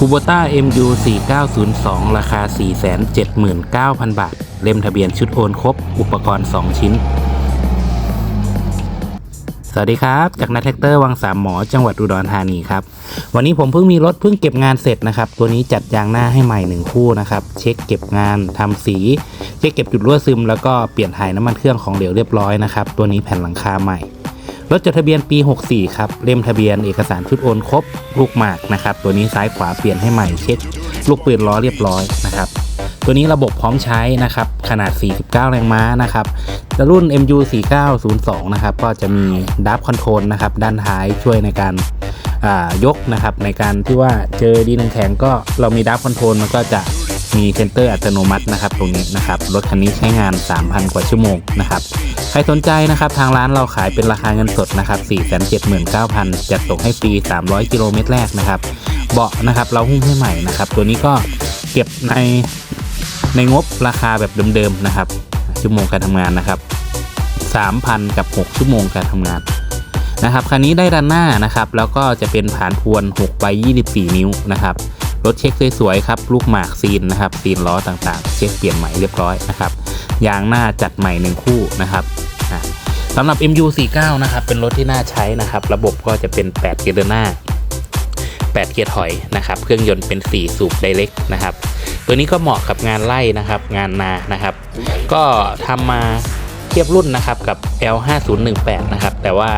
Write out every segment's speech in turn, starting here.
คูโบต้า MU 4902 ราคา 479,000 บาท เล่มทะเบียนชุดโอนครบ อุปกรณ์ 2 ชิ้น สวัสดีครับ จากนัทแท็กเตอร์วังสามหมอ จังหวัดอุดรธานีครับ วันนี้ผมเพิ่งมีรถเพิ่งเก็บงานเสร็จนะครับ ตัวนี้จัดยางหน้าให้ใหม่หนึ่งคู่นะครับ เช็คเก็บงานทำสี เช็คเก็บจุดรั่วซึม แล้วก็เปลี่ยนถ่ายน้ำมันเครื่องของเหลวเรียบร้อยนะครับ ตัวนี้แผ่นหลังคาใหม่ รถจดทะเบียนปี 64 ครับ เล่มทะเบียนเอกสารชุดโอนครบ ลูกหมากนะครับ ตัวนี้ซ้ายขวาเปลี่ยนให้ใหม่เช็ค ลูกปืนล้อเรียบร้อยนะครับ ตัวนี้ระบบพร้อมใช้นะครับ ขนาด 49 แรงม้านะครับจะรุ่น MU 4902 นะครับ ก็จะมีดับคอนโทรลนะครับ ด้านท้ายช่วยในการยกนะครับ ในการที่ว่าเจอดีนังแข็งก็เรามีดับคอนโทรลมันก็จะ มีเซนเตอร์อัตโนมัตินะครับตรงนี้นะครับรถคันนี้ใช้งาน 3,000 กว่าชั่วโมงนะครับใครสนใจนะครับทางร้านเราขายเป็นราคาเงินสดนะครับ479,000จัดส่งให้ฟรี 300 กิโลเมตรแรกนะครับเบาะนะครับเราหุ้มให้ใหม่นะครับตัวนี้ก็เก็บในในงบราคาแบบเดิมๆนะครับ ชั่วโมงการทำงานนะครับ3,000 กับ 6 ชั่วโมงการทำงานนะครับคันนี้ได้ด้านหน้านะครับ แล้วก็จะเป็นผ่านพวน6ใบ24 นิ้วนะครับ รถเช็คสวยๆครับ ลูกหมากซีนนะครับซีนล้อต่างๆ เช็คเปลี่ยนใหม่เรียบร้อยนะครับยางหน้าจัดใหม่หนึ่งคู่นะครับสำหรับ MU49 นะครับเป็นรถที่น่าใช้นะครับ ระบบก็จะเป็น 8 เกียร์เดินหน้า 8 เกียร์ถอยนะครับ เครื่องยนต์เป็น 4 สูบไดเ c กนะครับ ตัวนี้ก็เหมาะกับงานไล่นะครับ งานนานะครับ ก็ทำมาเทียบรุ่นนะครับกับ L5018 นะครับ แต่ว่า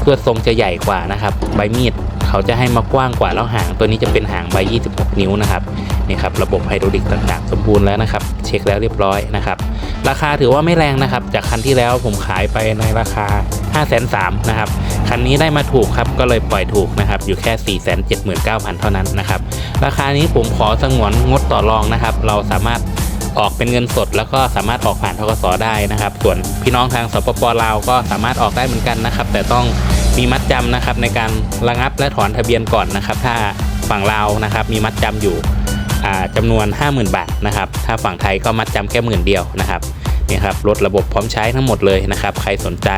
เพื่อทรงจะใหญ่กว่านะครับ ใบมีด เขาจะให้มากว้างกว่าแล้วหางตัวนี้จะเป็นหางใบ 26 นิ้วนะครับนี่ครับระบบไฮดรอลิกต่างๆ สมบูรณ์แล้วนะครับ เช็คแล้วเรียบร้อยนะครับ ราคาถือว่าไม่แรงนะครับ จากคันที่แล้วผมขายไปในราคา 5 3 0 0 0นะครับคันนี้ได้มาถูกครับก็เลยปล่อยถูกนะครับอยู่แค่ 479,000 เท่านั้นนะครับราคานี้ผมขอสงวนงดต่อรองนะครับ เราสามารถออกเป็นเงินสดแล้วก็สามารถออกผ่านทกสได้นะครับ ส่วนพี่น้องทางสปปลาวก็สามารถออกได้เหมือนกันนะครับ แต่ต้อง มีมัดจำนะครับในการระงับและถอนทะเบียนก่อนนะครับ ถ้าฝั่งลาวนะครับมีมัดจำอยู่จำนวน 50,000 บาทนะครับ ถ้าฝั่งไทยก็มัดจำแค่หมื่นเดียวนะครับนี่ครับรถระบบพร้อมใช้ทั้งหมดเลยนะครับ ใครสนใจ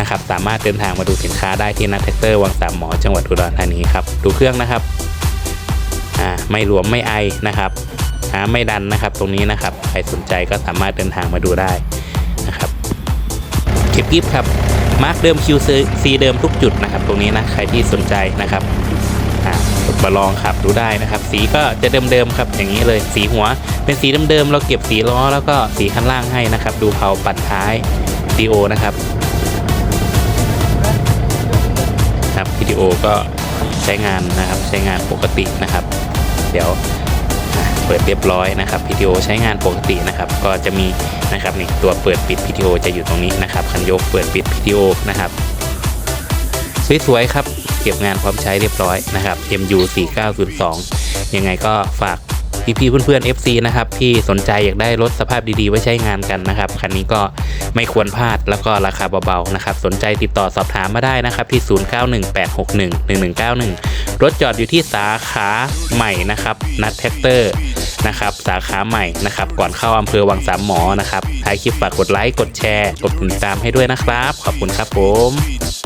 นะครับ สามารถเดินทางมาดูสินค้าได้ที่นัทแท็กเตอร์วังสามหมอจังหวัดอุดรธานีครับดูเครื่องนะครับไม่หลวมไม่ไอนะครับไม่ดันนะครับตรงนี้นะครับ ใครสนใจก็สามารถเดินทางมาดูได้นะครับเก็บกิฟครับ มาร์กเดิม QC เดิมทุกจุดนะครับ ตรงนี้นะใครที่สนใจนะครับมาลองขับดูได้นะครับ สีก็จะเดิมๆครับอย่างนี้เลย สีหัวเป็นสีเดิมๆเราเก็บสีล้อแล้วก็สีข้างล่างให้นะครับ ดูเผาปัดท้ายวิดีโอนะครับครับวิดีโอก็ใช้งานนะครับใช้งานปกตินะครับ เดี๋ยว เปิดเรียบร้อยนะครับ PTO ใช้งานปกตินะครับ ก็จะมีนะครับนี่ตัวเปิดปิด PTO จะอยู่ตรงนี้นะครับคันยกเปิดปิด PTO นะครับสวยๆครับ เก็บงานพร้อมใช้เรียบร้อยนะครับ MU 4902ยังไงก็ฝาก พี่ๆเพื่อนๆ FC นะครับที่สนใจอยากได้รถสภาพดีๆ ไว้ใช้งานกันนะครับคันนี้ก็ไม่ควรพลาดแล้วก็ราคาเบาๆนะครับสนใจติดต่อสอบถามมาได้นะครับที่ 0918611191 รถจอดอยู่ที่สาขาใหม่นะครับนัทแท็กเตอร์นะครับสาขาใหม่นะครับก่อนเข้าอำเภอวังสามหมอนะครับท้ายคลิปฝากกดไลค์กดแชร์ กดติดตามให้ด้วยนะครับ ขอบคุณครับผม